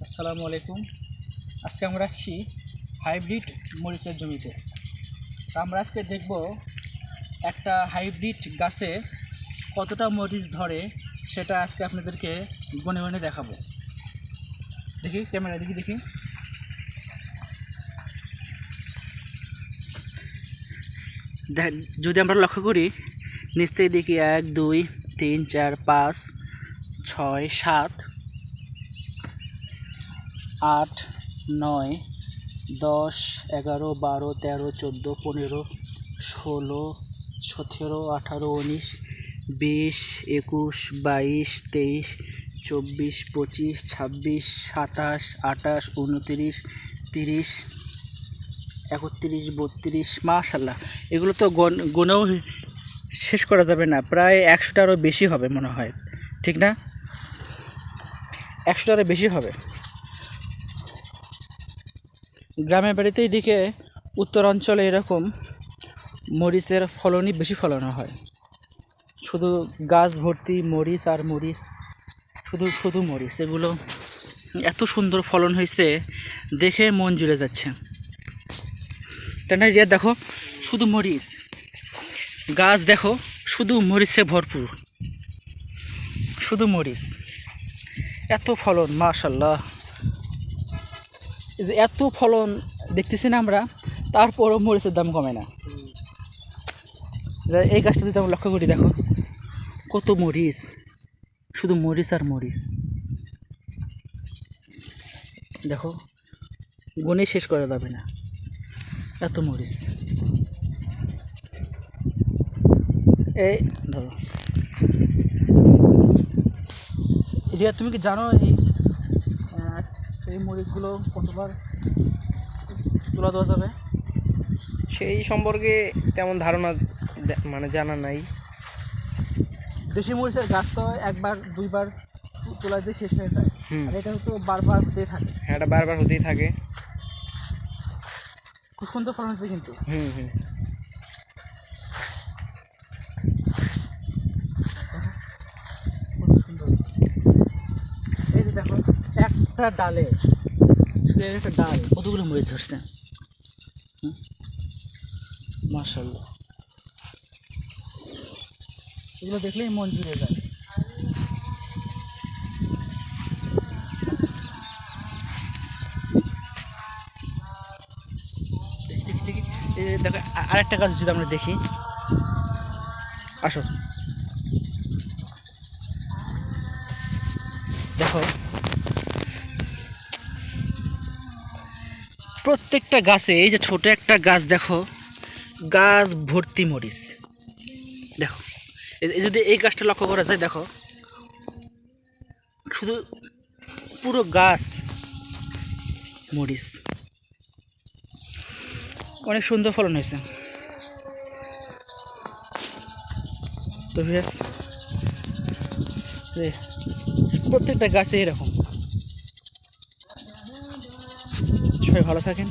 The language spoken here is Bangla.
আসসালামু আলাইকুম। আজকে আমরা আছি হাইব্রিড মরিচের জমিতে। তা আমরা আজকে দেখব একটা হাইব্রিড গাছে কতটা মরিচ ধরে সেটা আজকে আপনাদেরকে গনে গনে দেখাবো। দেখি, ক্যামেরা দেখি দেখি। দেখ- যদি আমরা লক্ষ্য করি নিশ্চয়ই দেখি এক, দুই, তিন, চার, পাঁচ, ছয়, সাত আট, নয়, দশ, এগারো, বারো, তেরো, চোদ্দ, পনেরো, ষোলো, সতেরো, আঠারো, উনিশ, বিশ, একুশ, বাইশ, তেইশ, চব্বিশ, পঁচিশ, ছাব্বিশ, সাতাশ, আঠাশ, উনতিরিশ, তিরিশ, একত্রিশ, বত্রিশ, মাশাল্লাহ। এগুলো তো গুনেও শেষ করা যাবে না। প্রায় একশোটারও বেশি হবে মনে হয়। ঠিক না? একশোটারও বেশি হবে। গ্রামের বাড়িতেই দিকে উত্তরাঞ্চলে এরকম মরিচের ফলনই বেশি ফলানো হয়। শুধু গাছ ভর্তি মরিচ আর মরিচ, শুধু শুধু মরিচ, এগুলো এত সুন্দর ফলন হয়েছে, দেখে মন জুড়ে যাচ্ছে। তাই দেখো, শুধু মরিচ। গাছ, দেখো, শুধু মরিচে ভরপুর। শুধু মরিচ। এত ফলন, মাশাল্লাহ। যে এত ফলন দেখতেছি না আমরা, তারপরও মরিচের দাম কমে না। এই গাছটা যদি আমরা লক্ষ্য করি, দেখো, কত মরিচ, শুধু মরিচ আর মরিচ। দেখো গুনে শেষ করা যাবে না, এত মরিচ। এই, ধরো। রিয়া তুমি কি জানো এই এই মরিচগুলো কতবার তোলা দেওয়া যাবে। সেই সম্পর্কে তেমন ধারণা মানে জানা নাই। দেশি মরিচের গাছ তো একবার দুইবার তোলা দিয়ে শেষ হয়ে যায়। আর এটা তো বারবার হতেই থাকে। হ্যাঁ এটা বারবার হতেই থাকে। খুব সুন্দর ফলন হচ্ছে কিন্তু। হুম হুম কত সুন্দর এই যে দেখো একটা ডালে। একটা ডাল। কতগুলো মরিচ ধরছে? মাশাল্লাহ এগুলো দেখলেই মন জুড়ে যায়। দেখি, আরেকটা গাছ যদি আমরা দেখি। আসো। দেখো। প্রত্যেকটা গাছে, এই যে ছোট একটা গাছ দেখো, গাছ ভর্তি মরিচ। দেখো যদি এই গাছটা লক্ষ্য করা যায়, দেখো, শুধু পুরো গাছ মরিচ। অনেক সুন্দর ফলন হয়েছে। তো ভিয়াস প্রত্যেকটা গাছে এরকম। সবাই ভালো থাকেন।